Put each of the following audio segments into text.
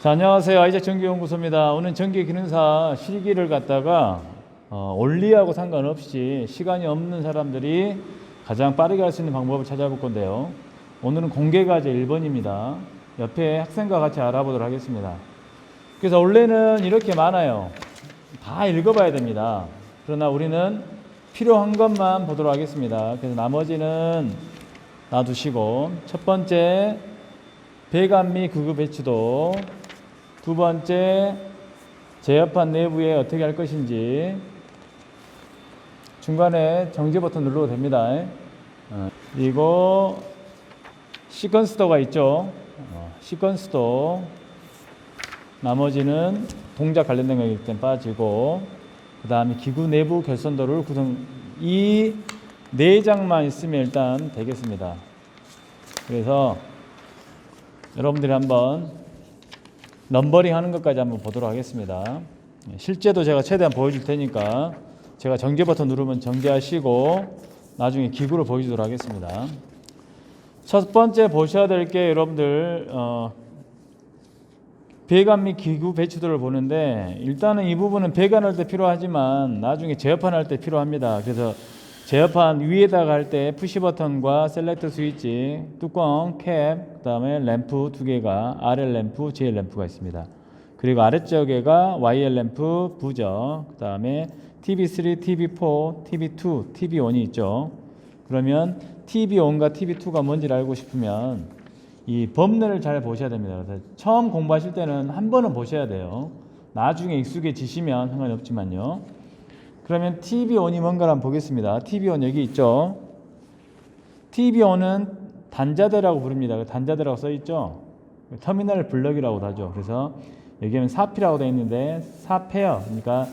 자, 안녕하세요. 아이작 전기연구소입니다. 오늘 전기 기능사 실기를 갖다가 어, 원리하고 상관없이 시간이 없는 사람들이 가장 빠르게 할 수 있는 방법을 찾아볼 건데요. 오늘은 공개과제 1번입니다. 옆에 학생과 같이 알아보도록 하겠습니다. 그래서 원래는 이렇게 많아요. 다 읽어봐야 됩니다. 그러나 우리는 필요한 것만 보도록 하겠습니다. 그래서 나머지는 놔두시고 첫 번째 배관미 구급 배치도 두 번째 제어판 내부에 어떻게 할 것인지 중간에 정지 버튼 눌러도 됩니다. 어, 그리고 시퀀스도가 있죠. 어, 시퀀스도 나머지는 동작 관련된 거기 때문에 빠지고 그 다음에 기구 내부 결선도를 구성 이 네 장만 있으면 일단 되겠습니다. 그래서 여러분들이 한번 넘버링 하는 것까지 한번 보도록 하겠습니다. 예, 실제도 제가 최대한 보여줄 테니까 제가 정지 버튼 누르면 정지하시고 나중에 기구를 보여주도록 하겠습니다. 첫 번째 보셔야 될 게 여러분들 어, 배관 및 기구 배치도를 보는데 일단은 이 부분은 배관할 때 필요하지만 나중에 제어판 할 때 필요합니다. 그래서 제어판 위에다가 할 때 푸시 버튼과 셀렉트 스위치, 뚜껑, 캡, 그 다음에 램프 두 개가 RL 램프, GL 램프가 있습니다. 그리고 아래쪽에가 YL 램프, 부저, 그 다음에 TV3, TV4, TV2, TV1이 있죠. 그러면 TV1과 TV2가 뭔지를 알고 싶으면 이 범례를 잘 보셔야 됩니다. 그래서 처음 공부하실 때는 한 번은 보셔야 돼요. 나중에 익숙해지시면 상관이 없지만요. 그러면 TV1이 뭔가를 한번 보겠습니다. TV1 여기 있죠. TV1은 단자대라고 부릅니다. 그 단자대라고 써 있죠. 터미널 블럭이라고도 하죠. 그래서 여기는 4P라고 되어 있는데 4페어 그러니까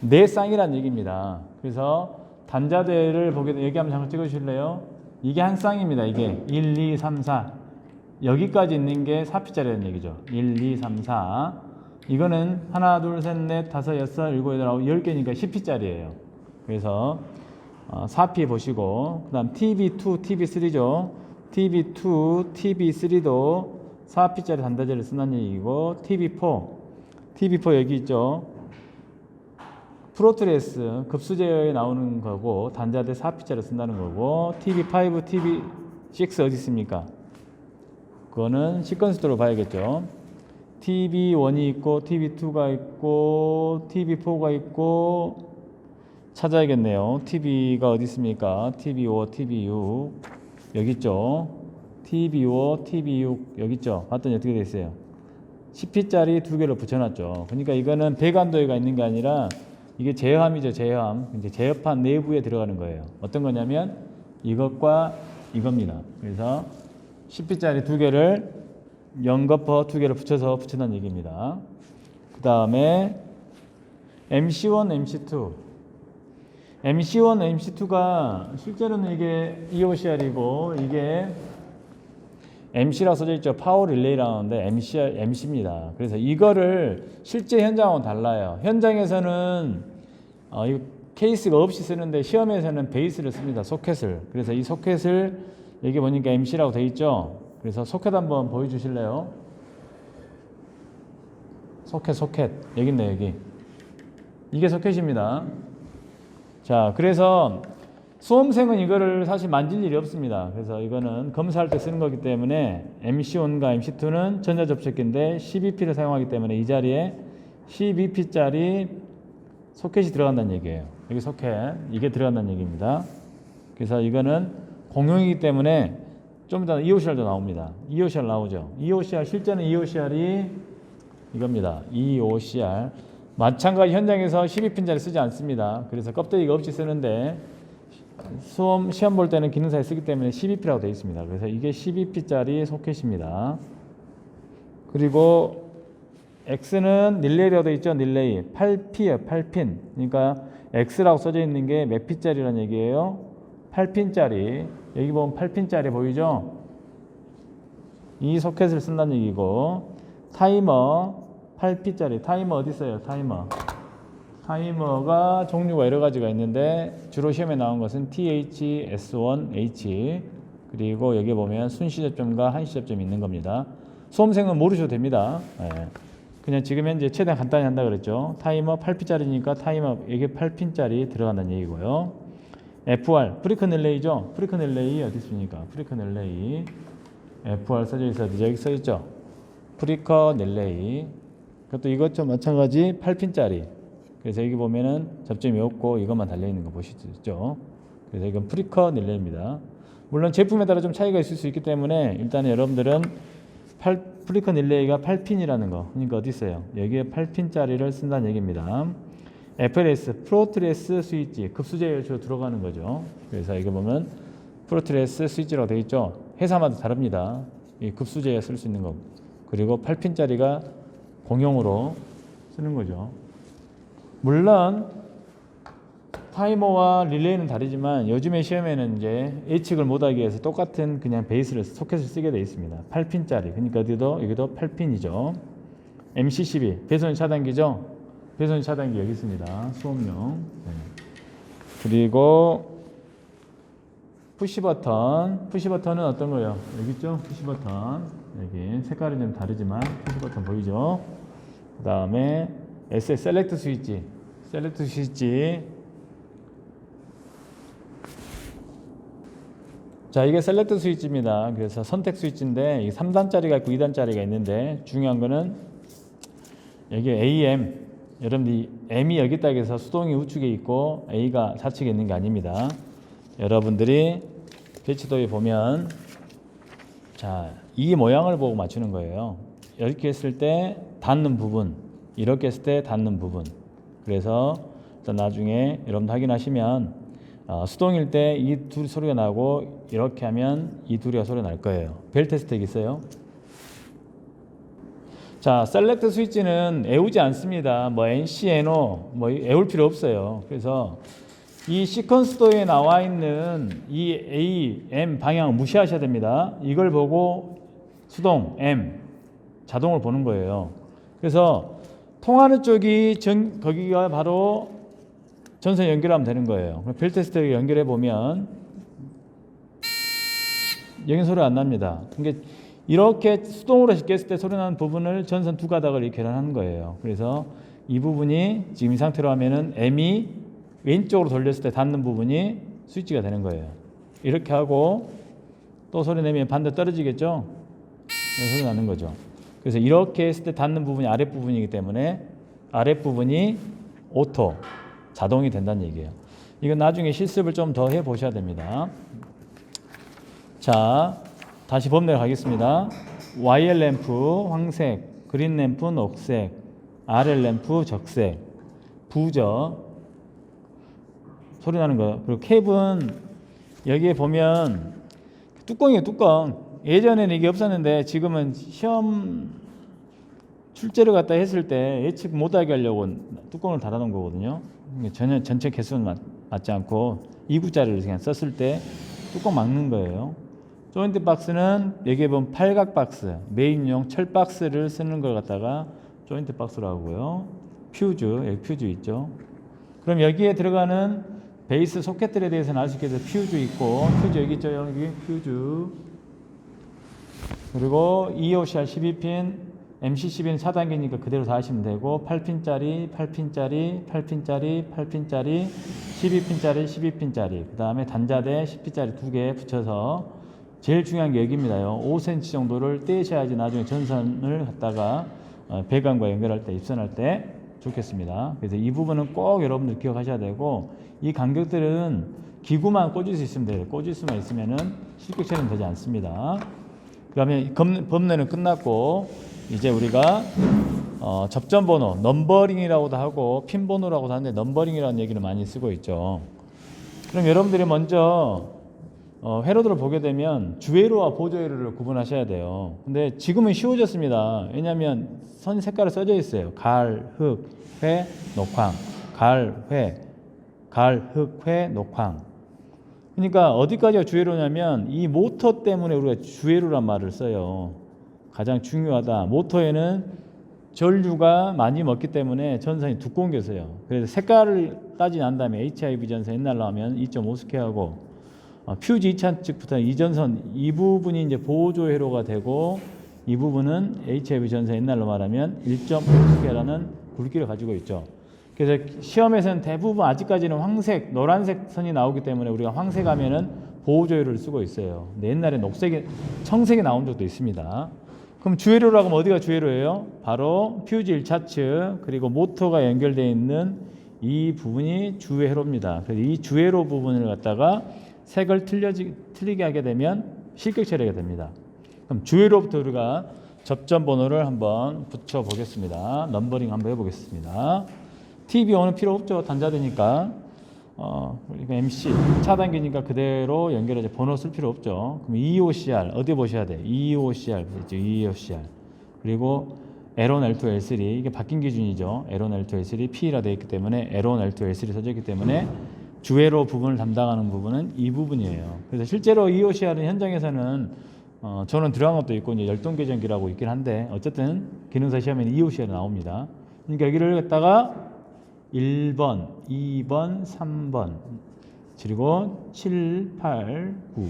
네 쌍이란 얘기입니다. 그래서 단자대를 보게 되면 여기 한번 잠깐 찍어 주실래요? 이게 한 쌍입니다. 이게 1, 2, 3, 4 여기까지 있는 게 4P짜리라는 얘기죠. 1, 2, 3, 4 이거는 하나, 둘, 셋, 넷, 다섯, 여섯, 일곱, 여덟, 아홉, 열 개니까 10P짜리예요. 그래서 어, 4P 보시고 그 다음 TV2, TV3죠. TV2, TV3도 4P짜리 단자재를 쓴다는 얘기고 TV4, TV4 여기 있죠. 프로트레스 급수 제어에 나오는 거고 단자대 4P짜리 쓴다는 거고 TV5, TV6 어디 있습니까? 그거는 시퀀스도로 봐야겠죠. TV1이 있고 TV2가 있고 TV4가 있고 찾아야겠네요. TV가 어디 있습니까? TV5, TV6 여기 있죠. TV5, TV6 여기 있죠. 봤더니 어떻게 돼 있어요? 10P짜리 두 개를 붙여놨죠. 그러니까 이거는 배관도에가 있는 게 아니라 이게 제어함이죠. 제어함. 이제 제어판 내부에 들어가는 거예요. 어떤 거냐면 이것과 이겁니다. 그래서 10P짜리 두 개를 연거퍼 두 개를 붙여서 붙인다는 얘기입니다. 그 다음에 MC1, MC2. MC1, MC2가 실제로는 이게 EOCR이고 이게 MC라고 써져 있죠. 파워 릴레이라는데 MC, MC입니다. 그래서 이거를 실제 현장하고는 달라요. 현장에서는 어, 이 케이스가 없이 쓰는데 시험에서는 베이스를 씁니다. 소켓을. 그래서 이 소켓을 여기 보니까 MC라고 돼 있죠. 그래서 소켓 한번 보여주실래요? 소켓, 소켓. 여기 있네, 여기. 이게 소켓입니다. 자, 그래서 수험생은 이거를 사실 만질 일이 없습니다. 그래서 이거는 검사할 때 쓰는 거기 때문에 MC1과 MC2는 전자접촉기인데 12P를 사용하기 때문에 이 자리에 12P짜리 소켓이 들어간다는 얘기예요. 여기 소켓, 이게 들어간다는 얘기입니다. 그래서 이거는 공용이기 때문에 좀 이따 EOCR도 나옵니다. EOCR 나오죠. EOCR 실제는 EOCR이 이겁니다. EOCR 마찬가지 현장에서 12핀짜리 쓰지 않습니다. 그래서 껍데기가 없이 쓰는데 수험 시험 볼 때는 기능사에 쓰기 때문에 12P라고 되어 있습니다. 그래서 이게 12P짜리 소켓입니다. 그리고 X는 릴레이라고 되어 있죠. 릴레이 8P예요. 8핀. 그러니까 X라고 써져 있는 게 몇 P짜리라는 얘기예요? 8핀짜리. 여기 보면 8핀짜리 보이죠? 이 소켓을 쓴다는 얘기고 타이머 8P짜리 타이머 어디 있어요? 타이머 타이머가 종류가 여러 가지가 있는데 주로 시험에 나온 것은 TH, S1, H 그리고 여기 보면 순시 접점과 한시 접점이 있는 겁니다. 수험생은 모르셔도 됩니다. 예. 그냥 지금 현재 최대한 간단히 한다 그랬죠. 타이머 8핀짜리니까 타이머 이게 8핀짜리 들어간다는 얘기고요. FR 프리컨 릴레이죠. 프리컨 릴레이 어디 있습니까? 프리컨 릴레이 FR 써져 있어도 여기 써 있죠. 프리컨 릴레이 그것도 이것도 마찬가지 8핀짜리. 그래서 여기 보면은 접점이 없고 이것만 달려 있는 거 보시죠. 그래서 이건 프리컨 릴레이입니다. 물론 제품에 따라 좀 차이가 있을 수 있기 때문에 일단은 여러분들은 8, 프리컨 릴레이가 8핀이라는 거. 그러니까 어디 있어요? 여기에 8핀짜리를 쓴다는 얘기입니다. FLS 프로트레스 스위치 급수제 열차로 들어가는 거죠. 그래서 이거 보면 프로트레스 스위치라고 되어 있죠. 회사마다 다릅니다. 이 급수제에 쓸 수 있는 거. 그리고 8핀짜리가 공용으로 쓰는 거죠. 물론 타이머와 릴레이는 다르지만 요즘의 시험에는 이제 예측을 못하기 위해서 똑같은 그냥 베이스를 소켓을 쓰게 되어 있습니다. 8핀짜리. 그러니까 어디도 여기도 8핀이죠. MC12 배선 차단기죠. 배선 차단기 여기 있습니다. 수업용. 네. 그리고 푸시 버튼. 푸시 버튼은 어떤 거예요? 여기 있죠? 푸시 버튼. 여기 색깔은 좀 다르지만 푸시 버튼 보이죠? 그 다음에 SS 셀렉트 스위치. 셀렉트 스위치. 자, 이게 셀렉트 스위치입니다. 그래서 선택 스위치인데 이 3단짜리가 있고 2단짜리가 있는데 중요한 거는 여기 AM 여러분들이 M이 여기 딱 해서 수동이 우측에 있고 A가 좌측에 있는 게 아닙니다. 여러분들이 배치도에 보면 자, 이 모양을 보고 맞추는 거예요. 이렇게 했을 때 닿는 부분, 이렇게 했을 때 닿는 부분. 그래서 나중에 여러분 확인하시면 어, 수동일 때 이 둘 소리가 나고 이렇게 하면 이 둘이가 소리가 날 거예요. 벨 테스트 있어요? 자, 셀렉트 스위치는 애우지 않습니다. 뭐 NC, NO 뭐 애울 필요 없어요. 그래서 이 시퀀스도에 나와 있는 이 A, M 방향을 무시하셔야 됩니다. 이걸 보고 수동 M 자동을 보는 거예요. 그래서 통하는 쪽이 전 거기가 바로 전선 연결하면 되는 거예요. 벨 테스트를 연결해 보면 여기 소리 안 납니다. 그러니까 이렇게 수동으로 깼을 때 소리 나는 부분을 전선 두 가닥을 이렇게 계산하는 거예요. 그래서 이 부분이 지금 이 상태로 하면은 M이 왼쪽으로 돌렸을 때 닿는 부분이 스위치가 되는 거예요. 이렇게 하고 또 소리 내면 반대 떨어지겠죠? 소리 나는 거죠. 그래서 이렇게 했을 때 닿는 부분이 아랫부분이기 때문에 아랫부분이 오토, 자동이 된다는 얘기예요. 이건 나중에 실습을 좀 더 해 보셔야 됩니다. 자, 다시 범례를 가겠습니다. YL 램프 황색, 그린 램프 녹색, RL 램프 적색, 부저 소리 나는 거. 그리고 캡은 여기에 보면 뚜껑이에요, 뚜껑. 예전에는 이게 없었는데 지금은 시험 출제를 갖다 했을 때 예측 못하게 하려고 뚜껑을 달아놓은 거거든요. 전혀 전체 개수는 맞, 맞지 않고 2구짜리를 그냥 썼을 때 뚜껑 막는 거예요. 조인트 박스는 여기에 보면 팔각 박스, 메인용 철 박스를 쓰는 걸 갖다가 조인트 박스라고 하고요. 퓨즈, 여기 퓨즈 있죠. 그럼 여기에 들어가는 베이스 소켓들에 대해서는 알수 돼서 퓨즈 있고, 퓨즈 여기 있죠. 여기 퓨즈. 그리고 EOCR 12핀, MC12는 4단계니까 그대로 다 하시면 되고 8핀짜리, 8핀짜리, 8핀짜리, 8핀짜리, 12핀짜리, 12핀짜리 그 다음에 단자대 10핀짜리 두 개 붙여서 제일 중요한 게 여기입니다요. 5cm 정도를 떼셔야지 나중에 전선을 갖다가 어, 배관과 연결할 때 입선할 때 좋겠습니다. 그래서 이 부분은 꼭 여러분들 기억하셔야 되고 이 간격들은 기구만 꽂을 수 있으면 돼요. 꽂을 수만 있으면은 실격 처리는 되지 않습니다. 그러면 검- 법례는 끝났고 이제 우리가 어, 접점 번호, 넘버링이라고도 하고 핀 번호라고도 하는데 넘버링이라는 얘기를 많이 쓰고 있죠. 그럼 여러분들이 먼저 어, 회로들을 보게 되면 주회로와 보조회로를 구분하셔야 돼요. 근데 지금은 쉬워졌습니다. 왜냐하면 선 색깔이 써져 있어요. 갈, 흑, 회, 녹황. 갈, 회, 갈, 흑, 회, 녹황. 그러니까 어디까지가 주회로냐면 이 모터 때문에 우리가 주회로란 말을 써요. 가장 중요하다. 모터에는 전류가 많이 먹기 때문에 전선이 두꺼운 게 있어요. 그래서 색깔을 따지 난 다음에 HIV 전선 옛날로 하면 2.5스케하고 어, 퓨즈 2차 측부터 이 전선 이 부분이 이제 보조 회로가 되고 이 부분은 HIV 전선 옛날로 말하면 1.5개라는 굵기를 가지고 있죠. 그래서 시험에서는 대부분 아직까지는 황색, 노란색 선이 나오기 때문에 우리가 황색 하면은 보호조회를 쓰고 있어요. 옛날에 녹색이, 청색이 나온 적도 있습니다. 그럼 주회로라고 하면 어디가 주회로예요? 바로 퓨즈 1차측 그리고 모터가 연결되어 있는 이 부분이 주회로입니다. 그래서 이 주회로 부분을 갖다가 색을 틀려지, 틀리게 하게 되면 실격 처리가 됩니다. 그럼 주회로부터 우리가 접점 번호를 한번 붙여 보겠습니다. 넘버링 한번 해보겠습니다. TB5는 필요 없죠. 단자되니까. 어, MC 차단기니까 그대로 연결해서 번호 쓸 필요 없죠. 그럼 EOCR 어디 보셔야 돼? EOCR 있죠. EOCR 그리고 L1, L2, L3 이게 바뀐 기준이죠. L1, L2, L3 P라 되어 있기 때문에 L1, L2, L3 써져 있기 때문에 주회로 부분을 담당하는 부분은 이 부분이에요. 그래서 실제로 EOCR은 현장에서는 어, 저는 것도 있고 이제 열동 계정기라고 있긴 한데 어쨌든 기능사 시험에는 EOCR 나옵니다. 그러니까 여기를 갖다가 1번, 2번, 3번, 그리고 7, 8, 9.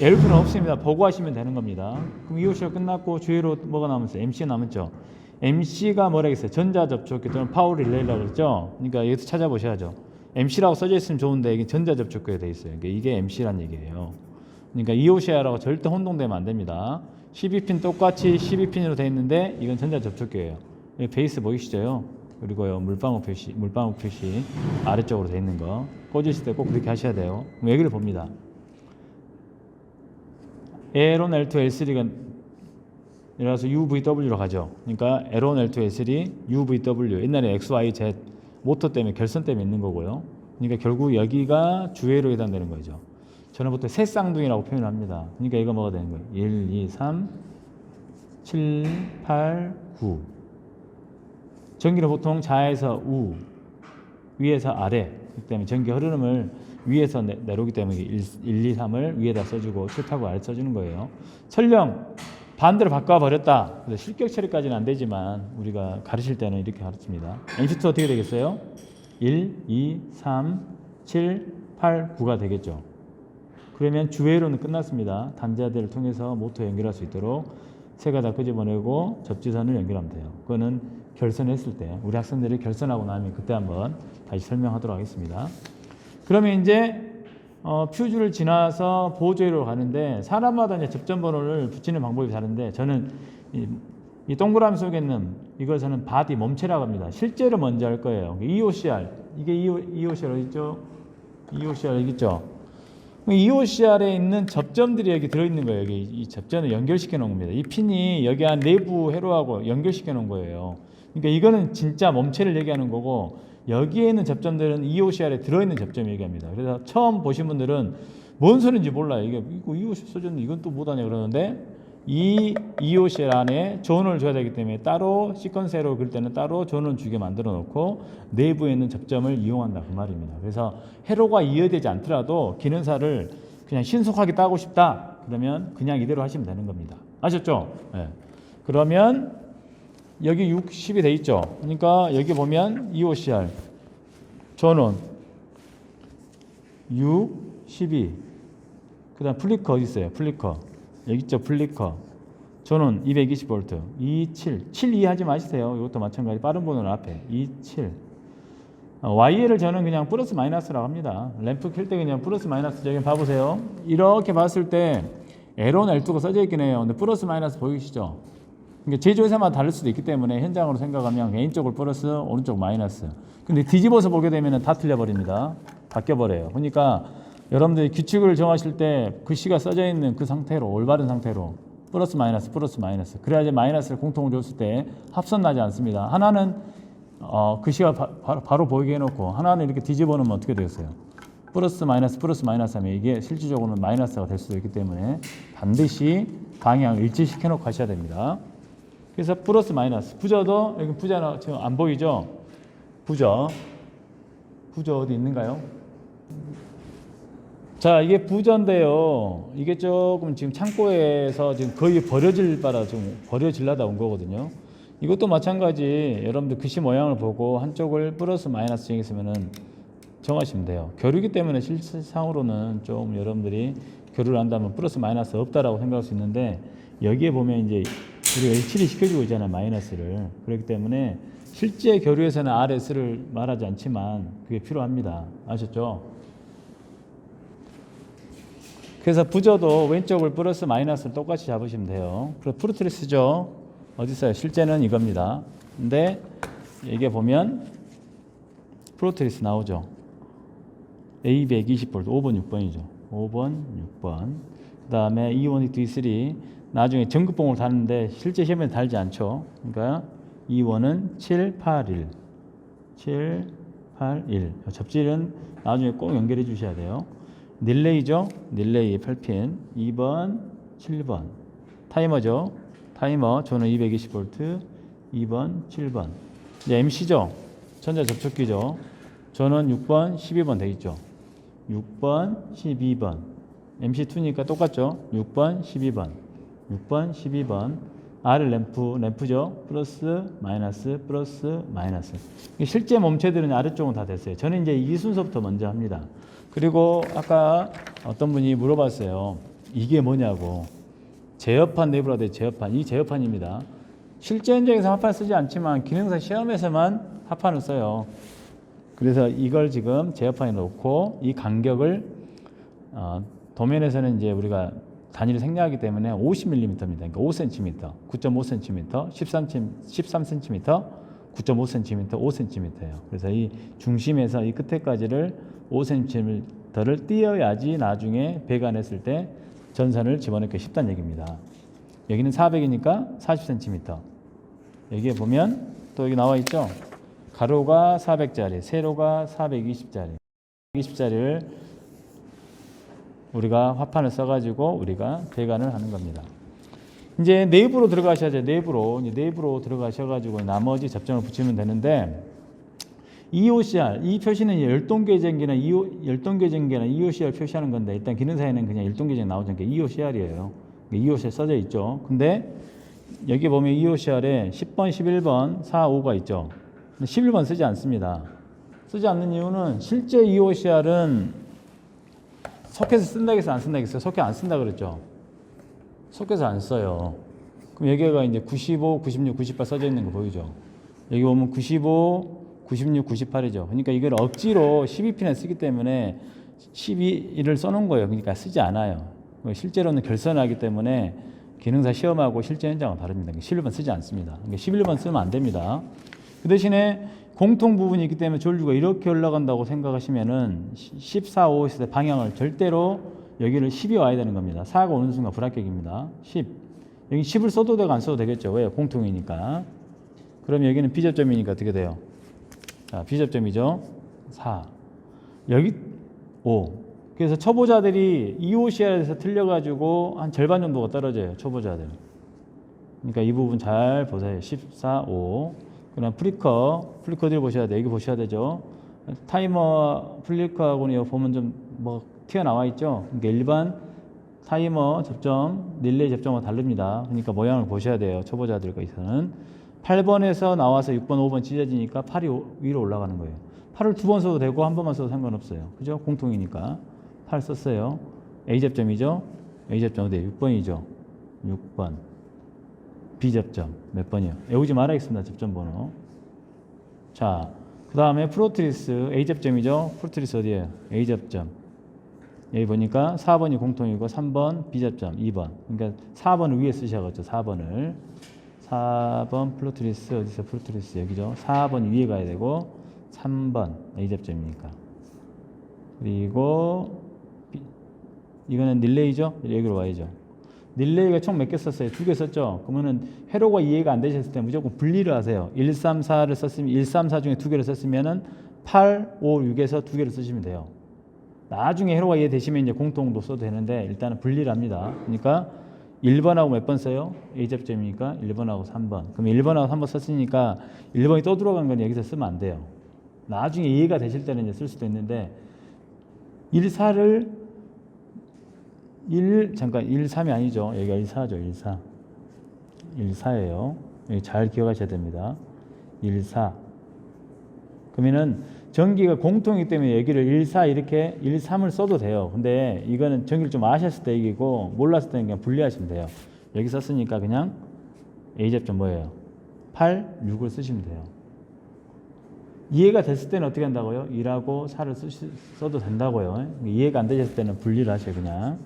L2는 없습니다. 보고 하시면 되는 겁니다. 그럼 이호시가 끝났고 주위로 뭐가 남았어요? MC가 남았죠. MC가 뭐라 했어요? 전자접촉기 또는 파워 릴레이라고 그랬죠. 그러니까 여기서 찾아보셔야죠. MC라고 써져 있으면 좋은데 이게 전자접촉기가 돼 있어요. 그러니까 이게 MC란 얘기예요. 그러니까 이오시아라고 절대 혼동되면 안 됩니다. 12핀 똑같이 12핀으로 돼 있는데 이건 전자접촉기예요. 여기 베이스 보이시죠? 그리고요 물방울 표시, 물방울 표시 아래쪽으로 돼 있는 거 꽂으실 때 꼭 그렇게 하셔야 돼요. 여기를 봅니다. L1, L2, L3가 이라서 UVW로 가죠. 그러니까 L1, L2, L3, UVW 옛날에 X, Y, Z 모터 때문에 결선 때문에 있는 거고요. 그러니까 결국 여기가 주회로 해당되는 거죠. 저는 보통 새 쌍둥이라고 표현합니다. 그러니까 이거 뭐가 되는 거예요? 1, 2, 3, 7, 8, 9. 전기는 보통 좌에서 우, 위에서 아래. 그렇기 때문에 전기 흐름을 위에서 내, 내려오기 때문에 1, 1, 2, 3을 위에다 써주고 7, 8, 9 아래 써주는 거예요. 설령 반대로 바꿔버렸다. 그래서 실격 처리까지는 안 되지만 우리가 가르칠 때는 이렇게 가르칩니다. MCT 어떻게 되겠어요? 1, 2, 3, 7, 8, 9가 되겠죠. 그러면 주회로는 끝났습니다. 단자들을 통해서 모터 연결할 수 있도록 세가 다 끄집어내고 접지선을 연결하면 돼요. 그거는 결선했을 때 우리 학생들이 결선하고 나면 그때 한번 다시 설명하도록 하겠습니다. 그러면 이제 어, 퓨즈를 지나서 보조회로 가는데 사람마다 이제 접점 번호를 붙이는 방법이 다른데 저는 이, 이 동그라미 속에 있는 이걸 저는 바디 몸체라고 합니다. 실제로 먼저 할 거예요. EOCR 이게 EO, EOCR 어디 있죠? EOCR 여기 있죠? EOCR에 있는 접점들이 여기 들어있는 거예요. 여기 이 접점을 연결시켜 놓은 겁니다. 이 핀이 여기 한 내부 회로하고 연결시켜 놓은 거예요. 그러니까 이거는 진짜 몸체를 얘기하는 거고 여기에 있는 접점들은 EOCR에 들어있는 접점 얘기합니다. 그래서 처음 보신 분들은 뭔 소리인지 몰라요. 이게 이거 EOCR 써줬는데 이건 또 뭐하냐 그러는데 이 EOCR 안에 존을 줘야 되기 때문에 따로 시퀀스로 그릴 때는 따로 존을 주게 만들어 놓고 내부에 있는 접점을 이용한다 그 말입니다. 그래서 회로가 이해되지 않더라도 기능사를 그냥 신속하게 따고 싶다 그러면 그냥 이대로 하시면 되는 겁니다. 아셨죠? 네. 그러면 여기 60이 돼 있죠. 그러니까 여기 보면 EOCR 전원 6, 12. 그다음 플리커 어디 있어요? 플리커 여기 있죠. 플리커 전원 220V 27 72 하지 마시세요. 이것도 마찬가지 빠른 번호는 앞에 27 어, YL을 저는 그냥 플러스 마이너스라고 합니다. 램프 켤 때 그냥 플러스 마이너스 저기 봐보세요. 이렇게 봤을 때 L1, L2가 써져 있긴 해요. 근데 플러스 마이너스 보이시죠? 그러니까 제조회사마다 다를 수도 있기 때문에 현장으로 생각하면 왼쪽을 플러스 오른쪽 마이너스. 근데 뒤집어서 보게 되면 다 틀려버립니다. 바뀌어버려요. 그러니까 여러분들이 규칙을 정하실 때 글씨가 써져 있는 그 상태로 올바른 상태로 플러스 마이너스 플러스 마이너스. 그래야지 마이너스를 공통을 줬을 때 합선 나지 않습니다. 하나는 어, 글씨가 바, 바로 보이게 해놓고 하나는 이렇게 뒤집어 놓으면 어떻게 되겠어요? 플러스 마이너스 플러스 마이너스 하면 이게 실질적으로는 마이너스가 될 수도 있기 때문에 반드시 방향을 일치시켜 놓고 하셔야 됩니다 그래서 플러스 마이너스 부저도 여기 부저 지금 안 보이죠? 부저 부저 어디 있는가요? 자 이게 부저인데요. 이게 조금 지금 창고에서 지금 거의 버려질 바라 좀 버려질라다 온 거거든요. 이것도 마찬가지 여러분들 글씨 모양을 보고 한쪽을 플러스 마이너스 정했으면은 정하시면 돼요. 교류기 때문에 실상으로는 좀 여러분들이 교류를 한다면 플러스 마이너스 없다라고 생각할 수 있는데 여기에 보면 이제 우리가 일치를 시켜주고 있잖아요. 마이너스를. 그렇기 때문에 실제 교류에서는 RS를 말하지 않지만 그게 필요합니다. 아셨죠? 그래서 부저도 왼쪽을 플러스 마이너스를 똑같이 잡으시면 돼요. 그래서 프루트리스죠. 어디 있어요? 실제는 이겁니다. 근데 이게 보면 프로트리스 나오죠. A 120V 5번 6번이죠. 5번 6번. 그 다음에 E1, E2, E3 나중에 전극봉을 다는데 실제 시험에 달지 않죠. 그러니까 E1은 7, 8, 1. 7, 8, 1. 접질은 나중에 꼭 연결해 주셔야 돼요. 릴레이죠. 릴레이 8핀. 2번, 7번. 타이머죠. 타이머 저는 220V. 2번, 7번. 이제 MC죠. 전자 접촉기죠. 저는 6번, 12번 돼 있죠. 6번, 12번. MC2니까 똑같죠. 6번, 12번. 6번, 12번. R 램프, 램프죠. 플러스, 마이너스, 플러스, 마이너스. 실제 몸체들은 아래쪽은 다 됐어요. 저는 이제 이 순서부터 먼저 합니다. 그리고 아까 어떤 분이 물어봤어요. 이게 뭐냐고. 제어판 내부라 돼 제어판. 이 제어판입니다. 실제 현장에서 합판 쓰지 않지만 기능사 시험에서만 합판을 써요. 그래서 이걸 지금 제어판에 놓고 이 간격을 어, 도면에서는 이제 우리가 단위를 생략하기 때문에 50mm입니다. 그러니까 5cm, 9.5cm, 13cm, 13cm, 9.5cm, 5cm예요. 그래서 이 중심에서 이 끝에까지를 5cm를 띄어야지 나중에 배관했을 때 전선을 집어넣기 쉽다는 얘기입니다. 여기는 400이니까 40cm. 여기에 보면 또 여기 나와 있죠. 가로가 400짜리, 세로가 420짜리. 420짜리를 우리가 화판을 써가지고 우리가 배관을 하는 겁니다. 이제 내부로 들어가셔야죠. 내부로 이제 내부로 들어가셔가지고 나머지 접점을 붙이면 되는데 EOCR 이 표시는 열동계전기나 열동계전기나 EOCR 표시하는 건데 일단 기능사에는 그냥 열동계전 나오지 않게 EOCR이에요. EOCR 써져 있죠. 근데 여기 보면 EOCR에 10번, 11번, 4, 5가 있죠. 근데 11번 쓰지 않습니다. 쓰지 않는 이유는 실제 EOCR은 소켓을 쓴다 해서 안 쓴다 했어요. 소켓 안 쓴다 그랬죠. 소켓을 안 써요. 그럼 여기가 이제 95, 96, 98 써져 있는 거 보이죠? 여기 보면 95, 96, 98이죠. 그러니까 이걸 억지로 12핀에 쓰기 때문에 12를 써놓은 거예요. 그러니까 쓰지 않아요. 실제로는 결선하기 때문에 기능사 시험하고 실제 현장은 다릅니다. 11번 쓰지 않습니다. 그러니까 11번 쓰면 안 됩니다. 그 대신에 공통 부분이 있기 때문에 전류가 이렇게 올라간다고 생각하시면은 14, 5 있을 때 방향을 절대로 여기를 10이 와야 되는 겁니다. 4가 오는 순간 불합격입니다. 10. 여기 10을 써도 되고 안 써도 되겠죠. 왜요? 공통이니까. 그럼 여기는 비접점이니까 어떻게 돼요? 자, 비접점이죠. 4. 여기 5. 그래서 초보자들이 EOCR에서 틀려가지고 한 절반 정도가 떨어져요. 초보자들. 그러니까 이 부분 잘 보세요. 14, 5. 그다음 플리커, 플리커들 보셔야 돼요. 여기 보셔야 되죠. 타이머 플리커하고는 보면 좀 뭐 튀어나와 있죠. 그러니까 일반 타이머 접점, 릴레이 접점과 다릅니다. 그러니까 모양을 보셔야 돼요. 초보자들께서는 8번에서 나와서 6번, 5번 찢어지니까 8이 위로 올라가는 거예요. 8을 두 번 써도 되고 한 번만 써도 상관없어요. 그죠? 공통이니까 8 썼어요. A 접점이죠. A 접점 어디? 6번이죠. 6번. B 접점 몇 번이요? 외우지 말아야겠습니다. 접점 번호. 자, 그 다음에 프로트리스 A 접점이죠. 프로트리스 어디에요? A 접점. 여기 보니까 4번이 공통이고 3번 B 접점 2번. 그러니까 4번을 위에 쓰셔야겠죠. 4번을. 4번 플로트리스 어디서 플로트리스 여기죠. 4번 위에 가야 되고 3번 A 접점이니까. 그리고 이거는 릴레이죠. 여기로 와야죠. 릴레이가 총 몇 개 썼어요? 두 개 썼죠? 그러면은 회로가 이해가 안 되셨을 때 무조건 분리를 하세요. 1, 3, 4를 썼으면 1, 3, 4 중에 두 개를 썼으면은 8, 5, 6에서 두 개를 쓰시면 돼요. 나중에 회로가 이해되시면 이제 공통도 써도 되는데 일단은 분리를 합니다. 그러니까 1번하고 몇 번 써요? A 접점이니까 1번하고 3번. 그럼 1번하고 3번 썼으니까 1번이 또 들어간 건 여기서 쓰면 안 돼요. 나중에 이해가 되실 때는 이제 쓸 수도 있는데 1, 4를 1 잠깐 1, 3이 아니죠. 여기가 1, 4죠. 1, 4. 1, 4예요. 여기 잘 기억하셔야 됩니다. 1, 4. 그러면은 전기가 공통이기 때문에 여기를 1, 4 이렇게 1, 3을 써도 돼요. 근데 이거는 전기를 좀 아셨을 때 얘기고 몰랐을 때는 그냥 분리하시면 돼요. 여기 썼으니까 그냥 A 접점 뭐예요? 8, 6을 쓰시면 돼요. 이해가 됐을 때는 어떻게 한다고요? 2라고 4를 쓰시, 써도 된다고요. 이해가 안 되셨을 때는 분리를 하세요, 그냥.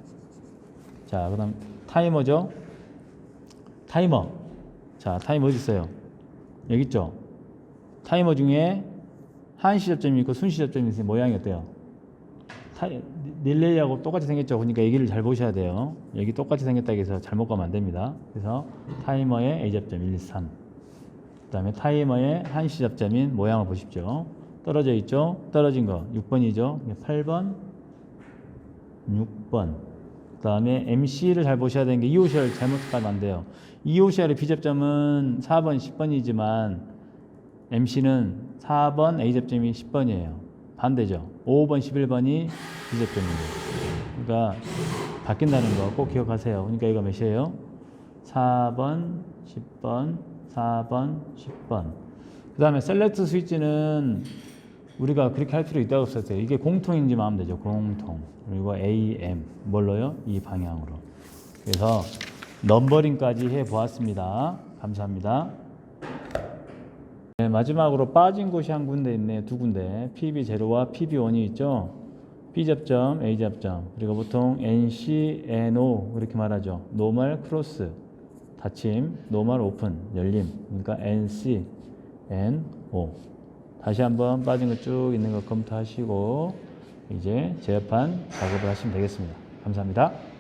자, 그 다음 타이머죠? 타이머. 자, 타이머 어디 있어요? 여기 있죠? 타이머 중에 한 시 접점이 있고 순 시 접점이 있어요. 모양이 어때요? 타, 릴레이하고 똑같이 생겼죠. 그러니까 여기를 잘 보셔야 돼요. 여기 똑같이 생겼다고 해서 잘못 가면 안 됩니다. 그래서 타이머의 A 접점 1, 2, 3. 그 다음에 타이머의 한 시 접점인 모양을 보십시오. 떨어져 있죠? 떨어진 거 6번이죠. 8번, 6번. 그 다음에 MC를 잘 보셔야 되는 게 EOCR 잘못 가면 안 돼요. EOCR의 B접점은 4번, 10번이지만 MC는 4번 A접점이 10번이에요. 반대죠. 5번, 11번이 B접점이에요. 그러니까 바뀐다는 거 꼭 기억하세요. 그러니까 이거 몇이에요? 4번, 10번, 4번, 10번. 그 다음에 셀렉트 스위치는 우리가 그렇게 할 필요 있다고 썼어요. 이게 공통인지만 하면 되죠. 공통. 그리고 AM. 뭘로요? 이 방향으로. 그래서 넘버링까지 해 보았습니다. 감사합니다. 네, 마지막으로 빠진 곳이 한 군데 있네요. 두 군데. PB0와 PB1이 있죠. B 접점, A 접점. 그리고 보통 NC, NO 이렇게 말하죠. 노멀 크로스. 닫힘, 노멀 오픈, 열림. 그러니까 NC, NO. 다시 한번 빠진 거 쭉 있는 거 검토하시고 이제 제어판 작업을 하시면 되겠습니다. 감사합니다.